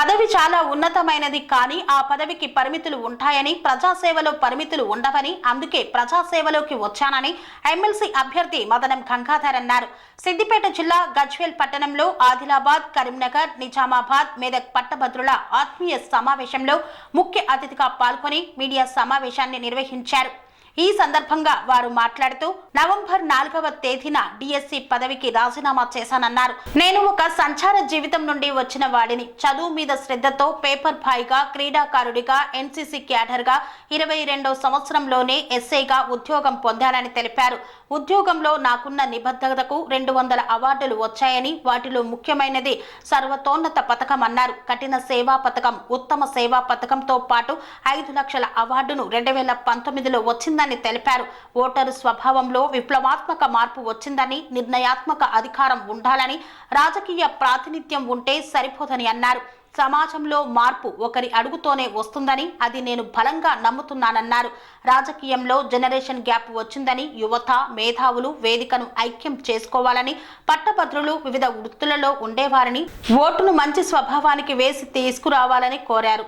పదవి చాలా ఉన్నతమైనది కానీ ఆ పదవికి పరిమితులు ఉంటాయని ప్రజాసేవలో పరిమితులు ఉండవని అందుకే ప్రజాసేవలోకి వచ్చానని ఎమ్మెల్సీ అభ్యర్థి మదనం గంగాధర్ అన్నారు. సిద్దిపేట జిల్లా గజ్వేల్ పట్టణంలో ఆదిలాబాద్ కరీంనగర్ నిజామాబాద్ మెదక్ పట్టభద్రుల ఆత్మీయ సమావేశంలో ముఖ్య అతిథిగా పాల్గొని మీడియా సమావేశాన్ని నిర్వహించారు. ఈ సందర్భంగా వారు మాట్లాడుతూ నవంబర్ నాలుగవ తేదీన డిఎస్సి పదవికి రాజీనామా చేశానన్నారు. నేను ఒక సంచార జీవితం నుండి వచ్చిన వాడిని. చదువు మీద శ్రద్ధతో పేపర్ బాయ్గా క్రీడాకారుడిగా ఎన్సీసీ క్యాడర్గా ఇరవై రెండో సంవత్సరంలోనే ఎస్ఐగా ఉద్యోగం పొందానని తెలిపారు. ఉద్యోగంలో నాకున్న నిబద్ధతకు రెండు వందల అవార్డులు వచ్చాయని వాటిలో ముఖ్యమైనది సర్వతోన్నత పథకం అన్నారు. కఠిన సేవా పథకం ఉత్తమ సేవా పథకంతో పాటు ఐదు లక్షల అవార్డును రెండు వేల పంతొమ్మిదిలో వచ్చిందని తెలిపారు. ఓటరు స్వభావంలో విప్లవాత్మక మార్పు వచ్చిందని నిర్ణయాత్మక అధికారం ఉండాలని రాజకీయ ప్రాతినిధ్యం ఉంటే సరిపోదని అన్నారు. సమాజంలో మార్పు ఒకరి అడుగుతోనే వస్తుందని అది నేను బలంగా నమ్ముతున్నానన్నారు. రాజకీయంలో జనరేషన్ గ్యాప్ వచ్చిందని యువత మేధావులు వేదికను ఐక్యం చేసుకోవాలని పట్టభద్రులు వివిధ వృత్తులలో ఉండేవారని ఓటును మంచి స్వభావానికి వేసి తీసుకురావాలని కోరారు.